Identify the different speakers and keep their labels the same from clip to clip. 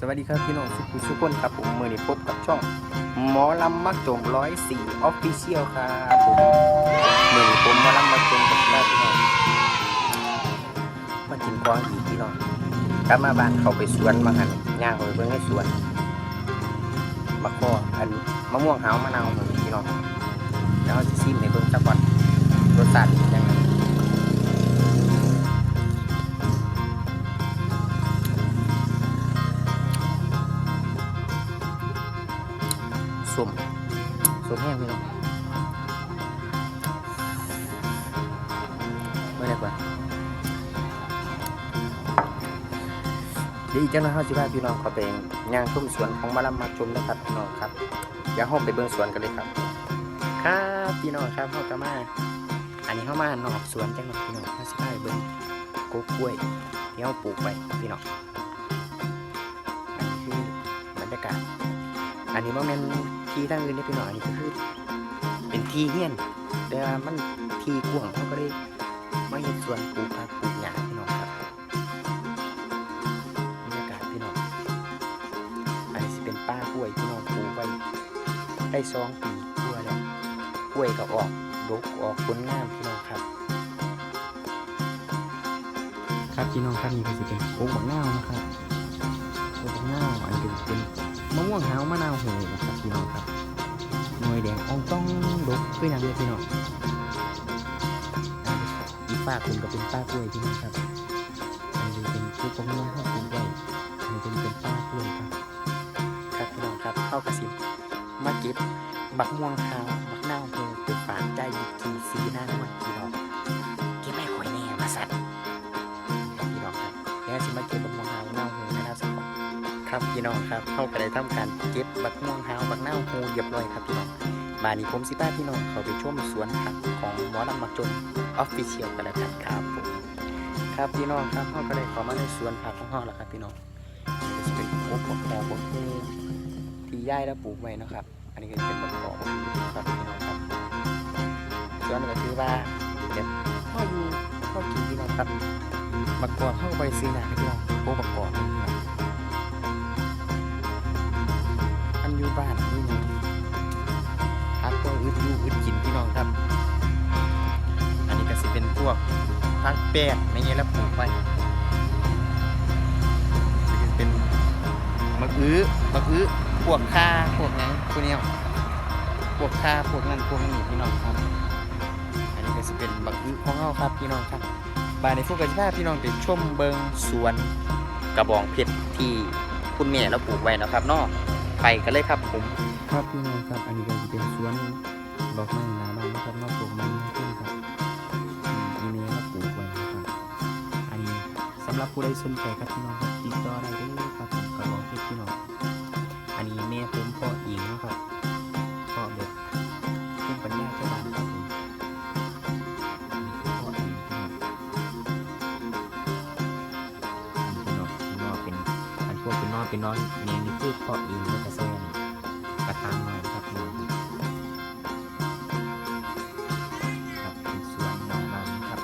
Speaker 1: สวัสดีครับพี่น้องสุขุสุขคนครับผมมือนี้พบกับช่อง หมอลำมักจมร้อยสี่ออฟฟิเชียลครับผมมือนี้ผมหมอลำมักจมกับพี่น้องมากินกวางอีกพี่น้องกลับมาบ้านเขาไปสวนมาหันย่างเขาไปเบิ่งให้สวนมะขออันมะม่วงหาวมะนาวหนึ่งพี่น้องแล้วจะซิมในเบิ่งจักวัน สมสมแห้งพี่น้องไม่ได้กว่าเดี๋ยวอีกจังนะเขาสิพาพี่น้องเขาไปย่างชุ่มสวนของมาลำมาชมนะครับพี่น้องครับเดี๋ยวห้องไปเบิ่งสวนกันเลยครับ ครับพี่น้องครับเขาจะมาอันนี้เขามานอกสวนจังหวัดพี่น้องเขาสิพาไปเบิ่งโกกล้วยที่เขาปลูกไปพี่น้องอันนี้คือบรรยากาศอันนี้ว่าแม่น ที่ทางอื่นได้พี่น้องอันนี้ก็คือเป็นที่เฮี้ยน แต่ว่ามันที่กว้างเขาก็ได้มาเห็นสวนปลูกผักปลูกหญ้าพี่น้องครับบรรยากาศพี่น้องอันนี้สิเป็นป้ากล้วยพี่น้องปลูกไว้ได้สองปีกล้วยแล้วกล้วยก็ออกดกออกผลงามพี่น้องครับ ครับพี่น้องครับนี่ก็สิเป็นโอ่งบักนานะครับโอ่งบักนาวอันนี้เป็น ม่วงหาวมะนาวโหครับพี่น้องครับหน่วยแดงอ่องต้องดกคืออย่างนี้พี่น้องอีป้าคุณก็เป็นป้ากล้วยพี่น้องครับอันนี้เป็นปลูกมะม่วงข้าวปลูกไว้อันนี้เป็นเป็นป้ากล้วยครับ ครับพี่น้องครับเข้ากระสิบมาเก็บบักม่วงหาวบักนาวโหไปฝากใจกีสีหน้าหนวดพี่น้องเก็บไม่ค่อยแน่มาสัตว์ ครับพี่น้องครับเข้าไปได้ทำการเก็บบักม่วงหาวบักนาวฮูเรียบร้อยครับพี่น้องบานี้ผมสิป้าพี่น้องเขาไปชมสวนผักของหมอลำมักจนออฟฟิเชียลกันแล้วกันครับผมครับพี่น้องครับเขาก็ได้เข้ามาในสวนผักของเขาแล้วครับพี่น้องจะเป็นโอ๊กบักหอบักฮูที่ย่ายแล้วปลูกไว้นะครับ อันนี้ก็เป็นบักหอบักฮูครับพี่น้องครับสวนก็คือว่าเด็ดพ่ออยู่พ่อกินพี่น้องครับบักกอกเข้าไปซื้อหนาพี่น้องโอ๊กบักกอก พี่น้องอันอยู่พักก็อึดอยู่อึดกินพี่น้องครับ อันนี้ก็สิเป็นพวกพักแป้งไม่เงี้ยแล้วปลูกไปนี่เป็นมะอื้อมะอื้อพวกข่าพวกนั้นพวกเนี้ยพวกข่าพวกนั้นพวกนี้พี่น้องครับ อันนี้ก็สิเป็นมะอื้อของเราครับพี่น้องครับบานในพวกกระชาพี่น้องไปชมเบิงสวนกระบองเพชรที่คุณแม่เราปลูกไว้นะครับเนาะ ไปกันเลยครับผมครับพี่น้องครับอันนี้ก็จะเป็นสวนดอกไม้หนาบ้านนะครับนอกปลูกไม้ขึ้นครับอีเมย์มาปลูกไว้นะครับอันนี้สำหรับผู้ใดสนใจครับพี่น้องครับติดต่อได้เลยครับผมกระบอกเพชรพี่น้องอันนี้แม่ผมพ่อเองนะครับ พวกเป็นนอนเนียงนี่คือเพาะเองแล้วก็แซงกระทางหน่อยนครับพี่น้องครับเป็นสวนหนองน้ำครับ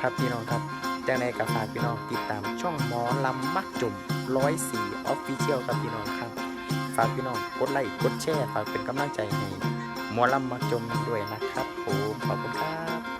Speaker 1: ครับพี่น้องครับจากในกับฝากพี่น้องติดตามช่องหมอลำมักจุ่มร้อยสี่ออฟฟิเชียลครับพี่น้องครับ ฝากพี่น้องกดไลค์กดแชร์ฝากเป็นกำลังใจให้หมอลำมักจุ่มด้วยนะครับผมขอบคุณครับ